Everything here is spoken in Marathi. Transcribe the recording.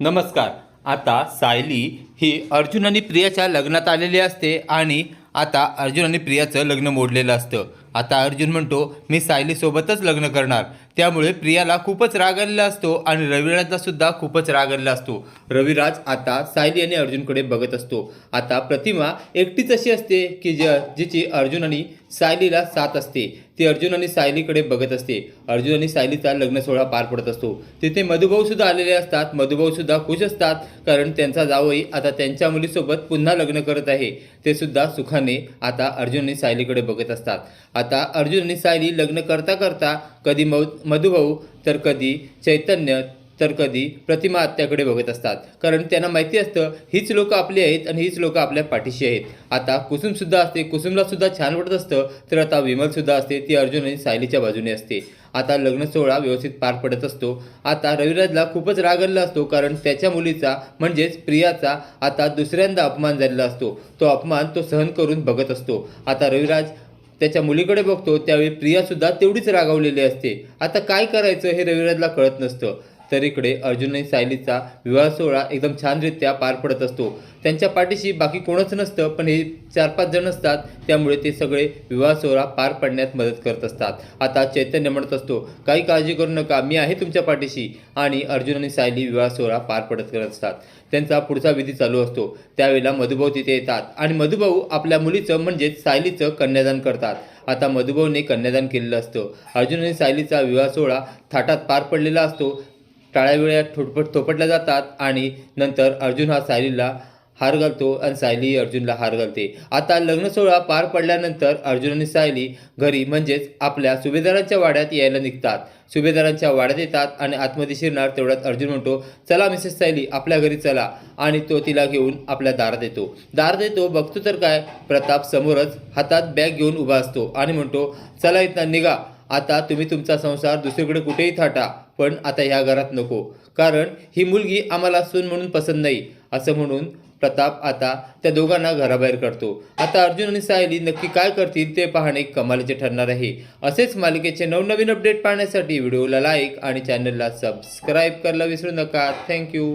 नमस्कार. आता सायली ही अर्जुन आणि प्रियाच्या लग्नात आलेली असते आणि आता अर्जुन आणि प्रियाचं लग्न मोडलेलं असतं. आता अर्जुन म्हणतो मी सायलीसोबतच लग्न करणार. त्यामुळे प्रियाला खूपच राग आलेला असतो आणि रविराजला सुद्धा खूपच राग आलेला असतो. रविराज आता सायली आणि अर्जुनकडे बघत असतो. आता प्रतिमा एकटीच अशी असते की ज जिची अर्जुन आणि सायलीला साथ असते. ती अर्जुन आणि सायलीकडे बघत असते. अर्जुन आणि सायलीचा लग्न सोहळा पार पडत असतो. तिथे मधुभाऊ सुद्धा आलेले असतात. मधुभाऊ सुद्धा खुश असतात कारण त्यांचा जावई आता त्यांच्या मुलीसोबत पुन्हा लग्न करत आहे. ते सुद्धा सुखाने आता अर्जुन आणि सायलीकडे बघत असतात. आता अर्जुन आणि सायली लग्न करता करता कधी मौ मधुभाऊ तर कधी चैतन्य तर कधी प्रतिमा आत्याकडे बघत असतात. कारण त्यांना माहिती असतं हीच लोक आपली आहेत आणि हीच लोकं आपल्या पाठीशी आहेत. आता कुसुमसुद्धा असते कुसुमलासुद्धा छान वाटत असतं तर आता विमलसुद्धा असते ती अर्जुन आणि सायलीच्या बाजूने असते. आता लग्न सोहळा व्यवस्थित पार पडत असतो. आता रविराजला खूपच राग आलेला असतो कारण त्याच्या मुलीचा म्हणजेच प्रियाचा आता दुसऱ्यांदा अपमान झालेला असतो. तो अपमान तो सहन करून बघत असतो. आता रविराज त्याच्या मुलीकडे बघतो त्यावेळी प्रियासुद्धा तेवढीच रागावलेली असते. आता काय करायचं हे रविराजला कळत नसतं. तर इकडे अर्जुन आणि सायलीचा विवाह सोहळा एकदम छानरित्या पार पडत असतो. त्यांच्या पाठीशी बाकी कोणच नसतं पण हे चार पाच जण असतात त्यामुळे ते सगळे विवाह सोहळा पार पाडण्यात मदत करत असतात. आता चैतन्य म्हणत असतो काही काळजी करू नका मी आहे तुमच्या पाठीशी. आणि अर्जुन आणि सायली विवाह सोहळा पार पडत करत असतात. त्यांचा पुढचा विधी चालू असतो. त्यावेळेला मधुभाऊ तिथे येतात आणि मधुभाऊ आपल्या मुलीचं म्हणजेच सायलीचं कन्यादान करतात. आता मधुभाऊने कन्यादान केलेलं असतं. अर्जुन आणि सायलीचा विवाह सोहळा थाटात पार पडलेला असतो. टाळ्यावेळ्या वेळा थोपटल्या जातात आणि नंतर अर्जुन हा सायलीला हार घालतो आणि सायली अर्जुनला हार घालते. आता लग्न सोहळा पार पडल्यानंतर अर्जुन आणि सायली घरी म्हणजेच आपल्या सुभेदारांच्या वाड्यात यायला निघतात. सुभेदारांच्या वाड्यात येतात आणि आतमध्ये शिरणार तेवढ्यात अर्जुन म्हणतो चला मिसेस सायली आपल्या घरी चला. आणि तो तिला घेऊन आपल्या दारात येतो. दारात येतो बघतो तर काय प्रताप समोरच हातात बॅग घेऊन उभा असतो आणि म्हणतो चला इथं निघा. आता तुम्ही तुमचा संसार दुसरीकडे कुठेही थाटा पण आता ह्या घरात नको. कारण ही मुलगी आम्हाला सून म्हणून पसंत नाही. असं म्हणून प्रताप आता त्या दोघांना घराबाहेर करतो आता अर्जुन आणि सायली नक्की काय करतील ते पाहणे कमालीचे ठरणार आहे. असेच मालिकेचे नवनवीन अपडेट पाहण्यासाठी व्हिडिओला लाईक आणि चॅनलला सबस्क्राईब करायला विसरू नका. थँक्यू